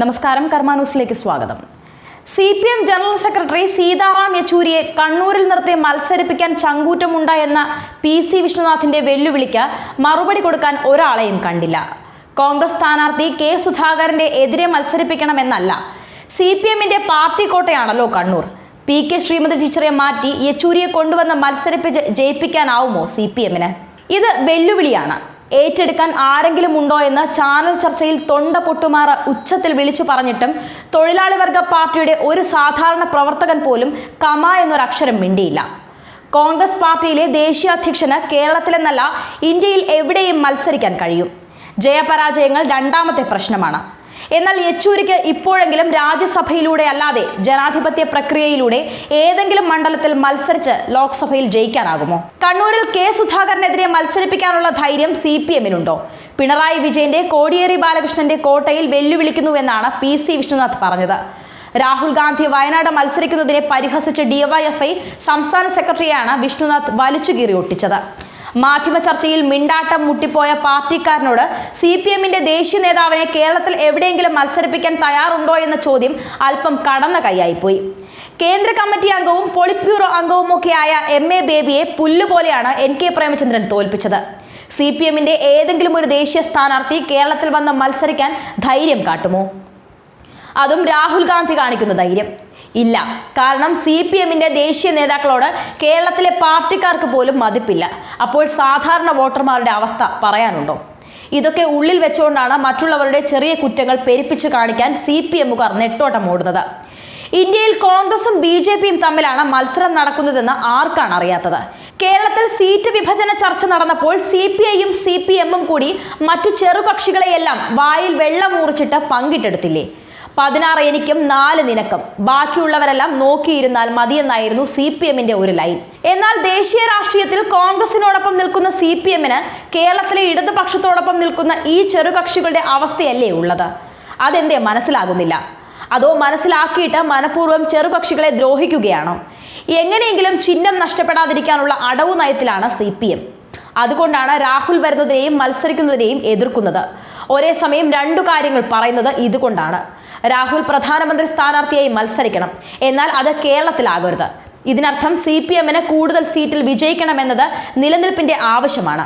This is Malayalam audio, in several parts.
നമസ്കാരം കർമ്മ ന്യൂസിലേക്ക് സ്വാഗതം. C P M general secretary Sitaram യെച്ചൂരിയെ കണ്ണൂരിൽ നിർത്തി മത്സരിപ്പിക്കാൻ ചങ്കൂറ്റമുണ്ടായെന്ന പി സി വിഷ്ണുനാഥിന്റെ വെല്ലുവിളിക്ക് മറുപടി കൊടുക്കാൻ ഒരാളെയും കണ്ടില്ല. കോൺഗ്രസ് സ്ഥാനാർത്ഥി കെ സുധാകരന്റെ എതിരെ മത്സരിപ്പിക്കണമെന്നല്ല. സി പി എമ്മിന്റെ പാർട്ടി കോട്ടയാണല്ലോ കണ്ണൂർ. പി കെ ശ്രീമതി ടീച്ചറെ മാറ്റി യെച്ചൂരിയെ കൊണ്ടുവന്ന് മത്സരിപ്പിച്ച് ജയിപ്പിക്കാനാവുമോ സി പി എമ്മിന് ഇത് വെല്ലുവിളിയാണ്. ഏറ്റെടുക്കാൻ ആരെങ്കിലും ഉണ്ടോ എന്ന് ചാനൽ ചർച്ചയിൽ തൊണ്ട പൊട്ടുമാറ ഉച്ചത്തിൽ വിളിച്ചു പറഞ്ഞിട്ടും തൊഴിലാളി വർഗ പാർട്ടിയുടെ ഒരു സാധാരണ പ്രവർത്തകൻ പോലും കമ എന്നൊരു അക്ഷരം മിണ്ടിയില്ല. കോൺഗ്രസ് പാർട്ടിയിലെ ദേശീയ അധ്യക്ഷന് കേരളത്തിലെന്നല്ല ഇന്ത്യയിൽ എവിടെയും മത്സരിക്കാൻ കഴിയും. ജയപരാജയങ്ങൾ രണ്ടാമത്തെ പ്രശ്നമാണ്. എന്നാൽ യെച്ചൂരിക്ക് ഇപ്പോഴെങ്കിലും രാജ്യസഭയിലൂടെ അല്ലാതെ ജനാധിപത്യ പ്രക്രിയയിലൂടെ ഏതെങ്കിലും മണ്ഡലത്തിൽ മത്സരിച്ച് ലോക്സഭയിൽ ജയിക്കാനാകുമോ? കണ്ണൂരിൽ കെ സുധാകരനെതിരെ മത്സരിപ്പിക്കാനുള്ള ധൈര്യം സി പി എമ്മിനുണ്ടോ? പിണറായി വിജയന്റെ കോടിയേരി ബാലകൃഷ്ണന്റെ കോട്ടയിൽ വെല്ലുവിളിക്കുന്നുവെന്നാണ് പി സി വിഷ്ണുനാഥ് പറഞ്ഞത്. രാഹുൽ ഗാന്ധി വയനാട് മത്സരിക്കുന്നതിനെ പരിഹസിച്ച് ഡിവൈഎഫ്ഐ സംസ്ഥാന സെക്രട്ടറിയാണ് വിഷ്ണുനാഥ് വലിച്ചുകീറി ഒട്ടിച്ചത്. മാധ്യമ ചർച്ചയിൽ മിണ്ടാട്ടം മുട്ടിപ്പോയ പാർട്ടിക്കാരനോട് സി പി എമ്മിന്റെ ദേശീയ നേതാവിനെ കേരളത്തിൽ എവിടെയെങ്കിലും മത്സരിപ്പിക്കാൻ തയ്യാറുണ്ടോ എന്ന ചോദ്യം അല്പം കടന്ന കൈയായിപ്പോയി. കേന്ദ്ര കമ്മിറ്റി അംഗവും പൊളിറ്റ് ബ്യൂറോ അംഗവുമൊക്കെയായ എം എ ബേബിയെ പുല്ലുപോലെയാണ് എൻ കെ പ്രേമചന്ദ്രൻ തോൽപ്പിച്ചത്. സി പി എമ്മിന്റെ ഏതെങ്കിലും ഒരു ദേശീയ സ്ഥാനാർത്ഥി കേരളത്തിൽ വന്ന് മത്സരിക്കാൻ ധൈര്യം കാട്ടുമോ? അതും രാഹുൽ ഗാന്ധി കാണിക്കുന്ന ധൈര്യം. ഇല്ല. കാരണം സി പി എമ്മിന്റെ ദേശീയ നേതാക്കളോട് കേരളത്തിലെ പാർട്ടിക്കാർക്ക് പോലും മതിപ്പില്ല. അപ്പോൾ സാധാരണ വോട്ടർമാരുടെ അവസ്ഥ പറയാനുണ്ടോ? ഇതൊക്കെ ഉള്ളിൽ വെച്ചുകൊണ്ടാണ് മറ്റുള്ളവരുടെ ചെറിയ കുറ്റങ്ങൾ പെരുപ്പിച്ച് കാണിക്കാൻ സി പി എമ്മുകാർ നെട്ടോട്ടം ഓടുന്നത്. ഇന്ത്യയിൽ കോൺഗ്രസും ബി ജെ പിയും തമ്മിലാണ് മത്സരം നടക്കുന്നതെന്ന് ആർക്കാണ് അറിയാത്തത്? കേരളത്തിൽ സീറ്റ് വിഭജന ചർച്ച നടന്നപ്പോൾ സി പി ഐയും സി പി എമ്മും കൂടി മറ്റു ചെറുകക്ഷികളെയെല്ലാം വായിൽ വെള്ളം മുറിച്ചിട്ട് പങ്കിട്ടെടുത്തില്ലേ? പതിനാറ് എനിക്കും നാല് നിനക്കും. ബാക്കിയുള്ളവരെല്ലാം നോക്കിയിരുന്നാൽ മതിയെന്നായിരുന്നു സി പി എമ്മിന്റെ ഒരു ലൈൻ. എന്നാൽ ദേശീയ രാഷ്ട്രീയത്തിൽ കോൺഗ്രസിനോടൊപ്പം നിൽക്കുന്ന സി പി എമ്മിന് കേരളത്തിലെ ഇടതുപക്ഷത്തോടൊപ്പം നിൽക്കുന്ന ഈ ചെറുകക്ഷികളുടെ അവസ്ഥയല്ലേ ഉള്ളത്? അതെന്തേ മനസ്സിലാകുന്നില്ല. അതോ മനസ്സിലാക്കിയിട്ട് മനഃപൂർവം ചെറുകക്ഷികളെ ദ്രോഹിക്കുകയാണോ? എങ്ങനെയെങ്കിലും ചിഹ്നം നഷ്ടപ്പെടാതിരിക്കാനുള്ള അടവു നയത്തിലാണ് സി പി എം. അതുകൊണ്ടാണ് രാഹുൽ വരുന്നതിനെയും മത്സരിക്കുന്നതിനെയും എതിർക്കുന്നത്. ഒരേ സമയം രണ്ടു കാര്യങ്ങൾ പറയുന്നത് ഇതുകൊണ്ടാണ്. രാഹുൽ പ്രധാനമന്ത്രി സ്ഥാനാർത്ഥിയായി മത്സരിക്കണം. എന്നാൽ അത് കേരളത്തിലാകരുത്. ഇതിനർത്ഥം സി പി എമ്മിന് കൂടുതൽ സീറ്റിൽ വിജയിക്കണമെന്നത് നിലനിൽപ്പിന്റെ ആവശ്യമാണ്.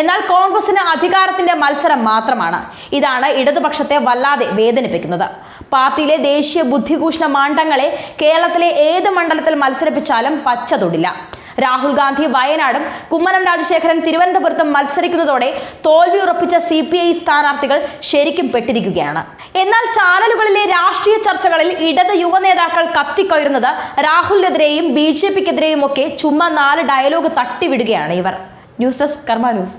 എന്നാൽ കോൺഗ്രസിന് അധികാരത്തിന്റെ മത്സരം മാത്രമാണ്. ഇതാണ് ഇടതുപക്ഷത്തെ വല്ലാതെ വേദനിപ്പിക്കുന്നത്. പാർട്ടിയിലെ ദേശീയ ബുദ്ധിഭൂഷണ മാണ്ടങ്ങളെ കേരളത്തിലെ ഏത് മണ്ഡലത്തിൽ മത്സരിപ്പിച്ചാലും പച്ച തൊടില്ല രാഹുൽ ഗാന്ധി വയനാടും കുമ്മനം രാജശേഖരൻ തിരുവനന്തപുരത്തും മത്സരിക്കുന്നതോടെ തോൽവി ഉറപ്പിച്ച സി പി ഐ സ്ഥാനാർത്ഥികൾ ശരിക്കും പെട്ടിരിക്കുകയാണ്. എന്നാൽ ചാനലുകളിലെ രാഷ്ട്രീയ ചർച്ചകളിൽ ഇടത് യുവനേതാക്കൾ കത്തിക്കൊയരുന്നത് രാഹുലിനെതിരെയും ബി ജെ പിക്കെതിരെയും ഒക്കെ ചുമ്മാ നാല് ഡയലോഗ് തട്ടിവിടുകയാണ് ഇവർ. News desk Karma news.